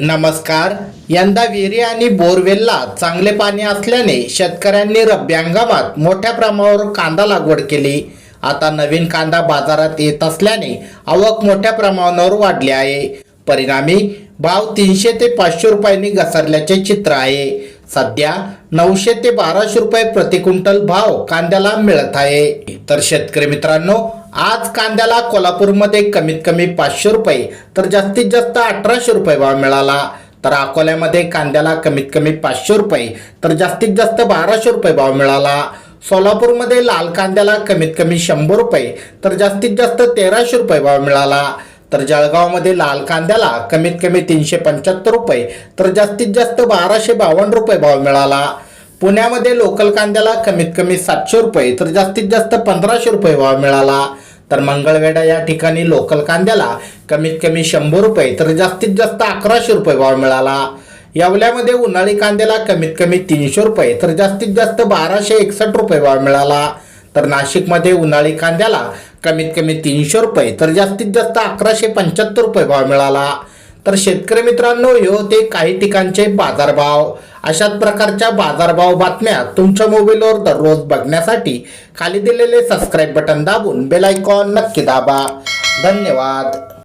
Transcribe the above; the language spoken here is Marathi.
नमस्कार. यंदा विहिरी आणि बोरवेलला चांगले पाणी असल्याने शेतकऱ्यांनी रब्बी हंगामात मोठ्या प्रमाणावर कांदा लागवड केली. आता नवीन कांदा बाजारात येत असल्याने आवक मोठ्या प्रमाणावर वाढली आहे. परिणामी भाव तीनशे ते पाचशे रुपयांनी घसरल्याचे चित्र आहे. सध्या नऊशे ते बाराशे रुपये प्रति क्विंटल भाव कांद्याला मिळत आहे. तर शेतकरी मित्रांनो आज कांद्याला कोल्हापूरमध्ये कमीत कमी पाचशे रुपये तर जास्तीत जास्त अठराशे रुपये भाव मिळाला. तर अकोल्यामध्ये कांद्याला कमीत कमी पाचशे रुपये तर जास्तीत जास्त बाराशे रुपये भाव मिळाला. सोलापूरमध्ये लाल कांद्याला कमीत कमी शंभर रुपये तर जास्तीत जास्त तेराशे रुपये भाव मिळाला. तर जळगावमध्ये लाल कांद्याला कमीत कमी तीनशे पंच्याहत्तर रुपये तर जास्तीत जास्त बाराशे बावन्न रुपये भाव मिळाला. पुण्यामध्ये लोकल कांद्याला कमीत कमी सातशे रुपये तर जास्तीत जास्त पंधराशे रुपये भाव मिळाला. तर मंगळवेढा या ठिकाणी लोकल कांद्याला कमीत कमी शंभर रुपये तर जास्तीत जास्त अकराशे रुपये भाव मिळाला. येवल्यामध्ये उन्हाळी कांद्याला कमीत कमी तीनशे रुपये तर जास्तीत जास्त बाराशे एकसष्ट रुपये भाव मिळाला. तर नाशिकमध्ये उन्हाळी कांद्याला कमीत कमी तीनशे रुपये तर जास्तीत जास्त अकराशे पंच्याहत्तर रुपये भाव मिळाला. तर शेतकरी मित्रांनो हे होते काही ठिकाणचे बाजारभाव. अशाच प्रकारच्या बाजारभाव बातम्या तुमच्या मोबाईलवर दररोज बघण्यासाठी खाली दिलेले सबस्क्राईब बटन दाबून बेल आयकॉन नक्की दाबा. धन्यवाद.